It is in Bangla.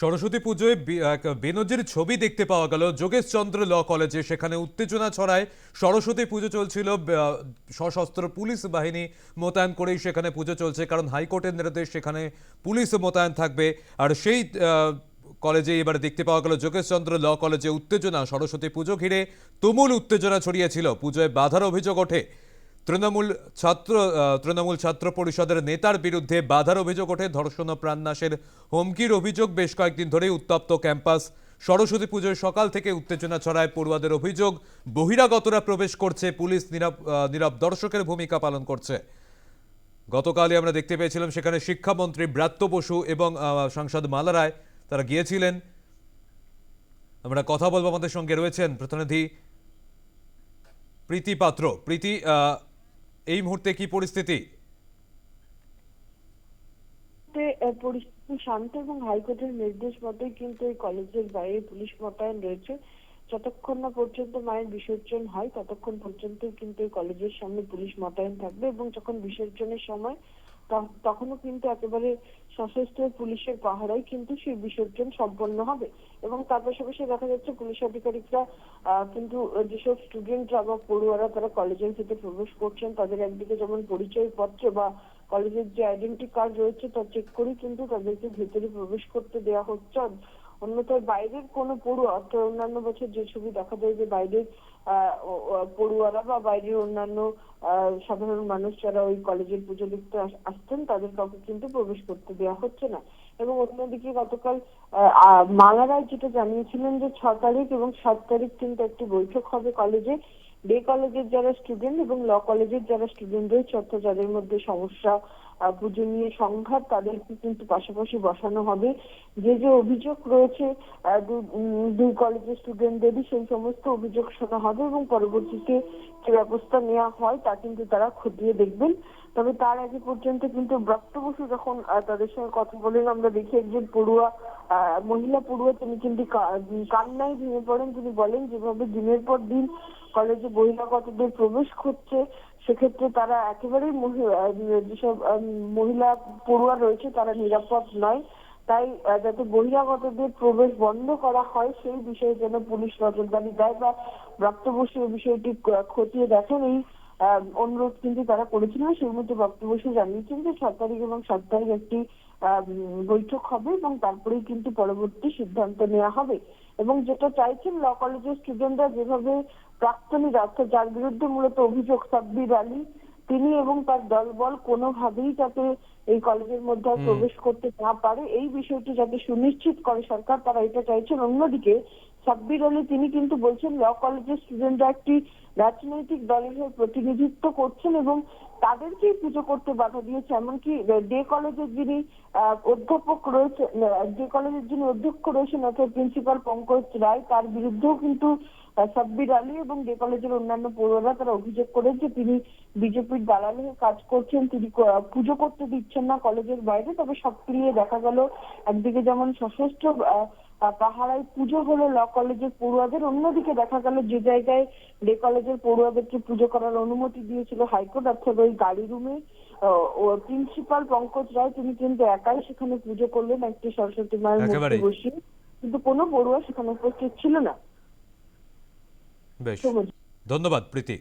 সরস্বতী পুজোয় বেনজির ছবি দেখতে পাওয়া গেল। যোগেশচন্দ্র ল কলেজে সেখানে উত্তেজনা ছড়ায়। সরস্বতী পুজো চলছিল সশস্ত্র পুলিশ বাহিনী মোতায়েন করেই সেখানে পুজো চলছে, কারণ হাইকোর্টের নির্দেশ সেখানে পুলিশ মোতায়েন থাকবে। আর সেই কলেজে এবার দেখতে পাওয়া গেল যোগেশচন্দ্র ল কলেজে উত্তেজনা। সরস্বতী পুজো ঘিরে তুমুল উত্তেজনা ছড়িয়েছিল। পুজোয় বাধার অভিযোগ ওঠে। তৃণমূল ছাত্র তৃণমূল ছাত্র পরিষদের নেতার বিরুদ্ধে বাধার অভিযোগ ওঠে, ধর্ষণ ও প্রাণনাশের হুমকির অভিযোগ বেশ কয়েকদিন ধরেই উত্তপ্ত ক্যাম্পাস। সরস্বতী পুজোর সকাল থেকে উত্তেজনা ছড়ায় পড়ুয়াদের অভিযোগ, বহিরাগতরা প্রবেশ করছে, পুলিশ নীরব নীরব দর্শকের ভূমিকা পালন করছে। গতকালই আমরা দেখতে পেয়েছিলাম সেখানে শিক্ষামন্ত্রী ব্রাত্য বসু এবং সাংসদ মালা রায়, তারা গিয়েছিলেন। আমরা কথা বলব আমাদের সঙ্গে রয়েছেন প্রতিনিধি প্রীতি পাত্র। প্রীতি এই মুহূর্তে কি পরিস্থিতি? পরিস্থিতি শান্ত এবং হাইকোর্টের নির্দেশ মতে কিন্তু এই কলেজের বাইরে পুলিশ মোতায়েন রয়েছে। যতক্ষণ না পর্যন্ত মায়ের বিসর্জন হয়, ততক্ষণ পর্যন্ত কিন্তু এই কলেজের সামনে পুলিশ মোতায়েন থাকবে এবং যখন বিসর্জনের সময় তখনও কিন্তু একেবারে সশস্ত্র পুলিশের পাহারায় কিন্তু সেই বিসর্জন সম্পন্ন হবে। এবং তার পাশাপাশি দেখা যাচ্ছে পুলিশ আধিকারিকরা কিন্তু যেসব স্টুডেন্টরা বা পড়ুয়ারা তারা কলেজের ভিতরে প্রবেশ করছেন, তাদের একদিকে যেমন পরিচয় পত্র বা কলেজের যে আইডেন্টি কার্ড রয়েছে, তা চেক করেই কিন্তু তাদেরকে ভেতরে প্রবেশ করতে দেওয়া হচ্ছে। অন্যথায় বাইরের কোনো পড়ুয়া, অর্থাৎ অন্যান্য বছর যে ছবি দেখা যায় যে বাইরের পড়ুয়ারা বা বাইরের অন্যান্য সাধারণ মানুষ যারা ওই কলেজের পুজো দেখতে আস- আসতেন, তাদের কাউকে কিন্তু প্রবেশ করতে দেওয়া হচ্ছে না। এবং অন্যদিকে গতকাল মালা রায় যেটা জানিয়েছিলেন যে ছ তারিখ এবং সাত তারিখ কিন্তু একটি বৈঠক হবে কলেজে। ডে কলেজের যারা স্টুডেন্ট এবং ল কলেজের যারা স্টুডেন্ট রয়েছে, অর্থাৎ যাদের মধ্যে সমস্যা পুজো নিয়ে সংঘাত তাদেরকে কিন্তু পাশাপাশি বসানো হবে। যে যে অভিযোগ রয়েছে দুই কলেজের স্টুডেন্টদেরই সেই সমস্ত অভিযোগ শোনা হবে এবং পরবর্তীতে যে ব্যবস্থা নেওয়া হয় তা কিন্তু তারা খতিয়ে দেখবেন। তবে তার আগে পর্যন্ত কিন্তু ব্রত বসু যখন তাদের সঙ্গে কথা বলেন, আমরা দেখি একজন পড়ুয়া মহিলা পড়ুয়া, তিনি কিন্তু কান্নায় ভেঙে পড়েন। তিনি বলেন, যেভাবে দিনের পর দিন কলেজে বহিরাগতদের প্রবেশ করছে সেক্ষেত্রে তারা একেবারেই যেসব মহিলা পড়ুয়া রয়েছে তারা নিরাপদ নয়। তাই যাতে বহিরাগতদের প্রবেশ বন্ধ করা হয়, সেই বিষয়ে যেন পুলিশ নজরদারি দেয় বা বসু বিষয়টি খতিয়ে দেখেন এই অনুরোধ কিন্তু তারা করেছিলেন সেই মধ্যে বক্তব্য জানিয়েছেন যে ছ তারিখ এবং সাত তারিখ একটি বৈঠক হবে এবং তারপরেই কিন্তু পরবর্তী সিদ্ধান্ত নেওয়া হবে। এবং যেটা চাইছেন ল কলেজের স্টুডেন্টরা যেভাবে প্রাক্তনীরা অর্থাৎ যার বিরুদ্ধে মূলত অভিযোগ সাব্বির আলী। তিনি এবং তার দলবল কোনোভাবেই যাতে এই কলেজের মধ্যে প্রবেশ করতে না পারে এই বিষয়টি যাতে সুনিশ্চিত করে সরকার তারা এটা চাইছেন। অন্যদিকে সাব্বির আলী তিনি কিন্তু বলছেন ল কলেজের স্টুডেন্টরা একটি রাজনৈতিক দলের হয়ে প্রতিনিধিত্ব করছেন এবং তাদেরকেই পুজো করতে বাধা দিয়েছে। এমনকি ডে কলেজের যিনি অধ্যাপক রয়েছে ডে কলেজের যিনি অধ্যক্ষ রয়েছেন অর্থাৎ প্রিন্সিপাল পঙ্কজ রায় তার বিরুদ্ধেও কিন্তু সাব্বির আলী এবং ডে কলেজের অন্যান্য পড়ুয়ারা তারা অভিযোগ করেন যে তিনি বিজেপির দালাল হয়ে কাজ করছেন তিনি পুজো করতে দিচ্ছেন না কলেজের বাইরে তবে সব মিলিয়ে দেখা গেল একদিকে যেমন সশস্ত্র পাহারায় পুজো হলো ল কলেজের পড়ুয়াদের অন্যদিকে দেখা গেল যে জায়গায় ডে কলেজের পড়ুয়াদেরকে পুজো করার অনুমতি দিয়েছিল হাইকোর্ট অর্থাৎ ওই গাড়ি রুমে ও প্রিন্সিপাল পঙ্কজ রায় তিনি কিন্তু একাই সেখানে পুজো করলেন একটি সরস্বতী মায়ের মূর্তি বসিয়ে। কিন্তু কোনো পড়ুয়া সেখানে উপস্থিত ছিল না। বেশ। ধন্যবাদ প্রীতি।